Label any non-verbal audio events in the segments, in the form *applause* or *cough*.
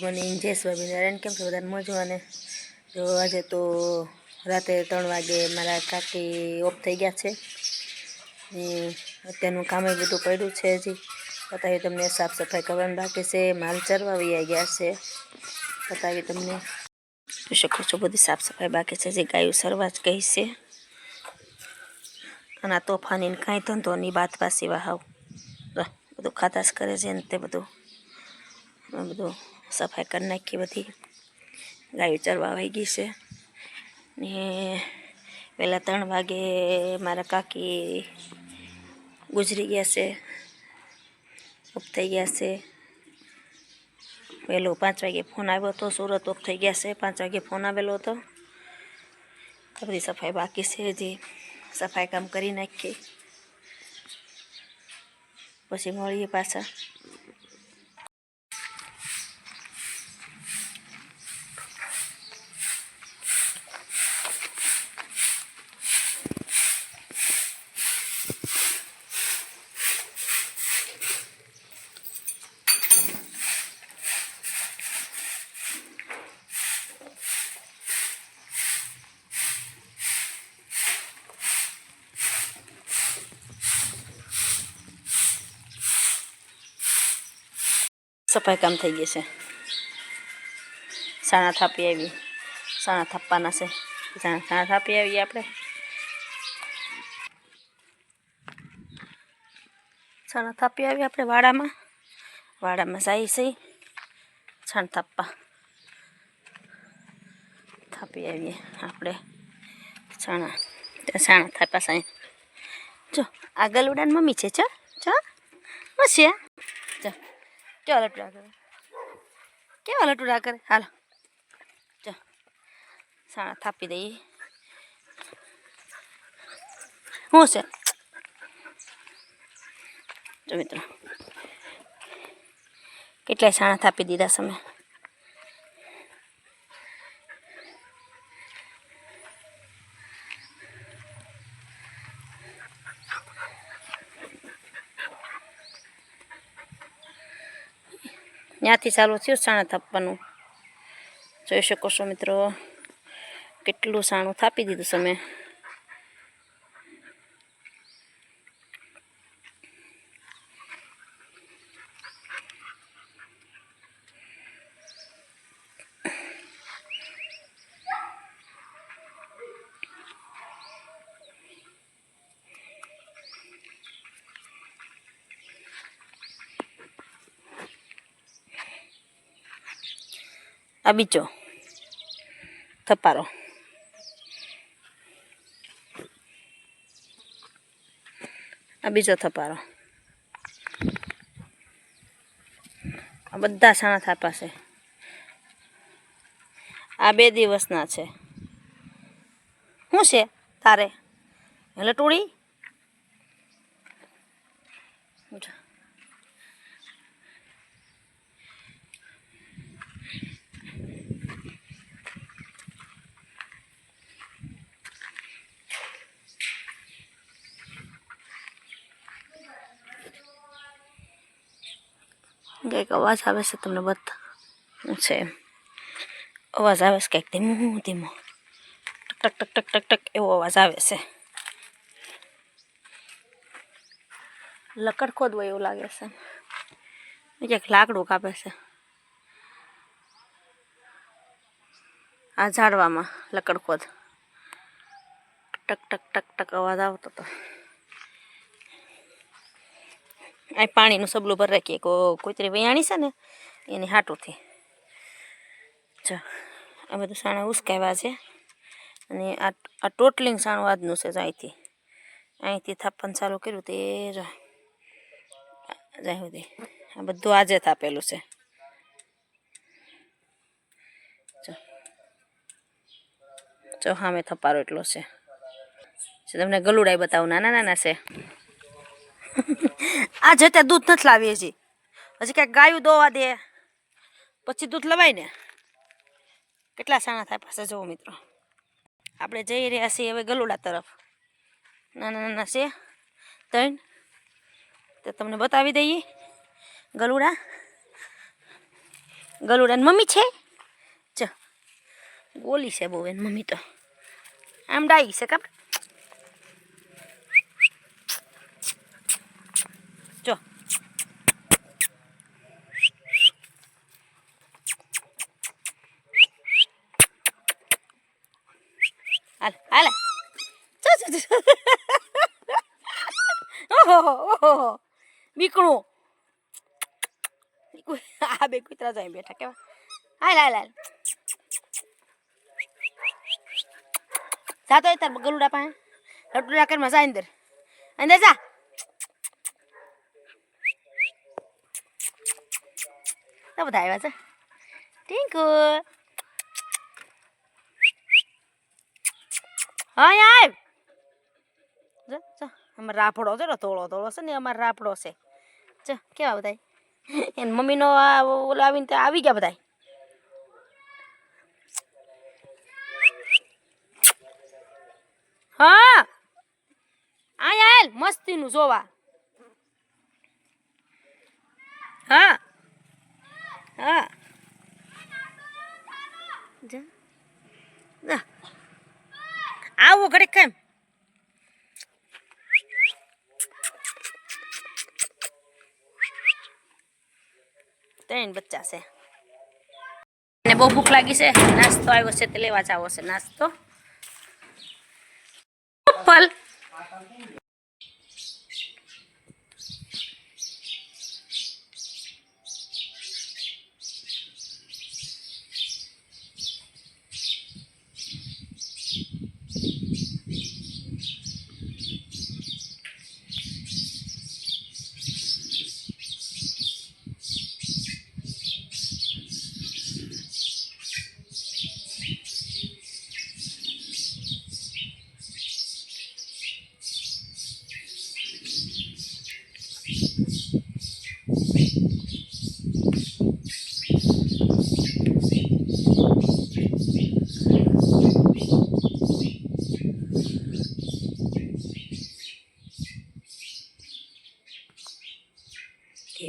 Morning જય સ્વામિનારાયણ. કેમ છો બધા મોજવાને જો આજે તો રાતે ત્રણ વાગે મારા કાકી ઓફ થઈ ગયા છે. અત્યારનું કામે બધું પડ્યું છે હજી. બતાવી તમને સાફ સફાઈ કરવાનું બાકી છે. માલ ચરવા વૈયા ગયા છે. બતાવી તમને. જોઈ શકો છો બધી સાફ સફાઈ બાકી છે. જે ગાયું સરવા જ કહીશે અને આ તોફાની કાંઈ ધંધો નહીં, બાત પાસી વાહાવ. બધું ખાતાશ કરે છે ને તે બધું. બધું સફાઈ કરી નાખી બધી. ગાયો ચરવા આવી ગઈ છે. ને પહેલાં ત્રણ વાગે મારા કાકી ગુજરી ગયા છે. ઓફ થઈ ગયા છે. પહેલો પાંચ વાગે ફોન આવ્યો હતો સુરત ઓફ થઈ ગયા છે. પાંચ વાગે ફોન આવેલો હતો. બધી સફાઈ બાકી છે હજી. સફાઈ કામ કરી નાખીએ. પછી મળીએ પાછા. સફાઈ કામ થઈ ગયું છે. સાણા થાપી આવી. સાણા થાપવાના છે. સાણા થાપી આવીએ આપણે. સાણા થાપી આવી આપણે વાડામાં. વાડામાં જાય છે. છાણ થાપવા. થાપી આવીએ આપણે. સાણા સાણા થાપ્યા થાપા સાંઈ જો આ ગલુડાની મમ્મી છે, ચો ચો? હશે કેવા લટુડા કરે. કેવા લટુડા કરે? હાલો. ચો સાણા થાપી દઈએ. શું છે? જો મિત્રો. કેટલાય સાણા થાપી દીધા છે ત્યાંથી ચાલુ થયું સાણા થાપવાનું. જોઈ શકો છો મિત્રો કેટલું સાણું થાપી દીધું છે આ બીજો. થપારો આ બીજો થપારો આ બધા સાણા થાપા છે. આ બે દિવસના છે. શું છે તારે? એટલે કંઈક અવાજ આવે છે તમને બધા છે? અવાજ આવે છે કંઈક ધીમો ધીમો ટક ટક ટક ટક ટક, એવો અવાજ આવે છે. લકડ ખોદવો એવું લાગે છે. ક્યાંક લાકડું કાપે છે. આ ઝાડવામાં લકડ ખોદ. ટક ટક ટક ટક, અવાજ આવતો હતો આ પાણીનું સબલું ભર રાખીએ. કો કૂતરી વૈયાણી છે ને, એની હાટુંથી. જો, આ બધું સાણા ઉસકાવ્યા છે. અને આ આ ટોટલિંગ સાણું આજનું છે અહીંથી. અહીંથી થાપણ ચાલુ કર્યું તે જાય સુધી આ બધું આજે થાપેલું છે. જો. હા મેં થપારો એટલો છે. તમને ગલુડાઈ બતાવું, નાના નાના છે. આ જતે દૂધ નથી લાવીએ હજી હજી ક્યાંક ગાયું દોવા દે. પછી દૂધ લવાય ને. કેટલા સાણા થાય પાસે જુઓ મિત્રો. આપણે જઈ રહ્યા છીએ હવે ગલુડા તરફ. નાના નાના છે. ત્રણ. તો તમને બતાવી દઈએ. ગલુડા. ગલુડાની મમ્મી છે? ચ. ગોલી છે બહુ એની મમ્મી તો. આમ ડાઈ છે કાપ જો. હાલ હાલ. ઓહો બીકણું. આ બે કૂતરા જાય બેઠા કેવા. હાલ હાલ હાલ. જાતો તાર ગલુડા પાસે. લટુ રાખર મજા અંદર. અંદર જા. તો બધા આવ્યા છે ટીંકુ હા આવ અમાર રાફડો છે ને તોળો તોળો છે ને અમારે રાફડો છે ચ કેવા બધા એની મમ્મીનો આવીને ત્યાં આવી ગયા બધા હા આય મસ્તીનું જોવા હા હા જા જા આવો ઘડીક કેમ ત્રણ બચ્ચા છે ને બહુ ભૂખ લાગી છે નાસ્તો આવ્યો છે તે લેવા જાવો છે નાસ્તો ફલ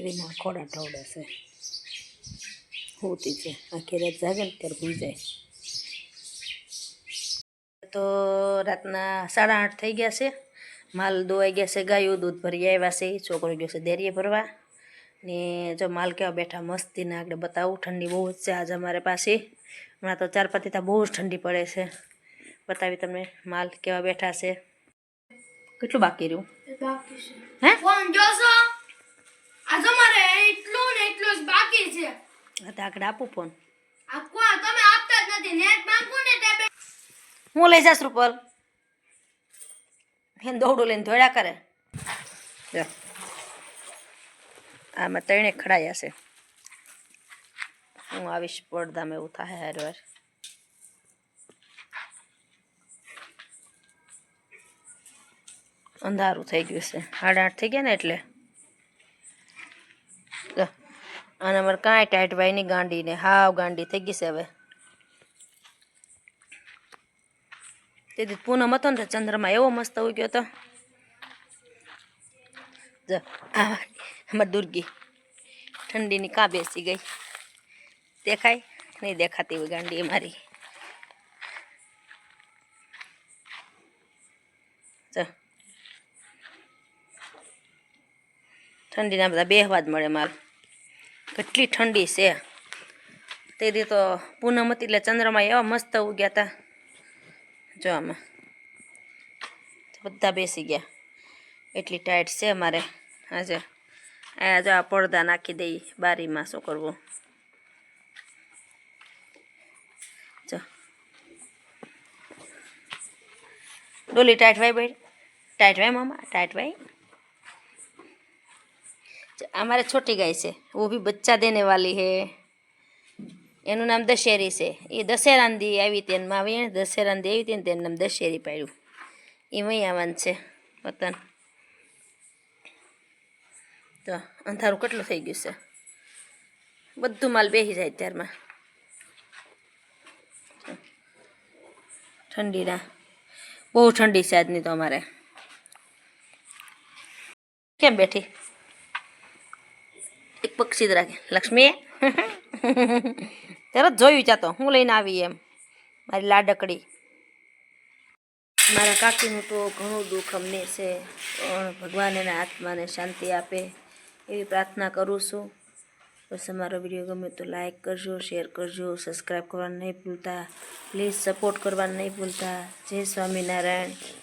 કેવીના ખોડા ઢવડે છે હોતી છે. આખી રાત જાગે ને ત્યારે ભૂઈ જાય. તો રાતના સાડા આઠ થઈ ગયા છે. માલ દોવાઈ ગયા છે ગાયું દૂધ ભરી આવ્યા છે છોકરો ગયો છે દેરીએ ભરવા. ને જો માલ કેવા બેઠા મસ્તીને આગળ બતાવું ઠંડી બહુ જ છે આજે અમારે પાસે. હમણાં તો ચાર પતીતા બહુ જ ઠંડી પડે છે. બતાવી તમને માલ કેવા બેઠા છે. કેટલું બાકી રહ્યું? હે? ફોન મારે એટલું ને એટલું જ બાકી છે. હા તો આગળ આપું ફોન આ કોણ? તમે આપતા જ નથી. નેટ માંગુ ને ટેબે. હું લઈ જાસ રૂપલ? હેન દોડું લઈને દોડ્યા કરે. જો. આમાં ત્રણે ખડાયા છે. હું આવીશ પડદામાં એવું થાય હાર વાર. અંધારું થઈ ગયું છે. સાડા આઠ થઈ ગયા ને એટલે જો અને અમારે કાંઈ ટાઈટ ભાઈ ની ગાંડી ને હાવ ગાંડી થઈ ગઈ છે હવે. તેથી પૂનમ હતો ને ચંદ્રમાં એવો મસ્ત ઉગ્યો હતો. જો, આ અમારી દુર્ગી ઠંડીની કાં બેસી ગઈ. દેખાય? નહીં દેખાતી હોય ગાંડી મારી ઠંડીના બધા બેહવા જ મળે માલ. કેટલી ઠંડી છે. તેથી તો પૂનમ હતી એટલે ચંદ્રમાં એવા મસ્ત ઉગ્યા હતા જો આમાં. બધા બેસી ગયા. એટલી ટાઈટ છે અમારે. આજે આ જો આ પડદા નાખી દઈ બારીમાં શું કરવું. જો. ડોલી ટાઈટ ભાઈ ભાઈ ટાઈટ ભાઈ મામા? ટાઈટ ભાઈ हमारे छोटी गाय से वो भी बच्चा देने वाली है એનું નામ દશેરી છે એ દશેરાંદી આવી હતી એમાં આવી ને દશેરાંદી આવી હતી ને તેનું નામ દશેરી પાડ્યું એ વહીં આવવાનું છે વતન તો અંધારું કેટલું થઈ ગયું છે બધું માલ બેસી જાય ત્યારમાં ઠંડીના બહુ ઠંડી છે આજની તો અમારે કેમ બેઠી એક પક્ષી જ રાખે લક્ષ્મી? *laughs* તરત જોયું ચાતો હું લઈને આવી એમ, મારી લાડકડી. મારા કાકીનું તો ઘણું દુઃખ અમને છે, પણ ભગવાન એના આત્માને શાંતિ આપે, એવી પ્રાર્થના કરું છું. બસ અમારો વીડિયો ગમે તો લાઈક કરજો શેર કરજો સબસ્ક્રાઈબ કરવાનું નહીં ભૂલતા પ્લીઝ સપોર્ટ કરવાનું નહીં ભૂલતા. જય સ્વામિનારાયણ.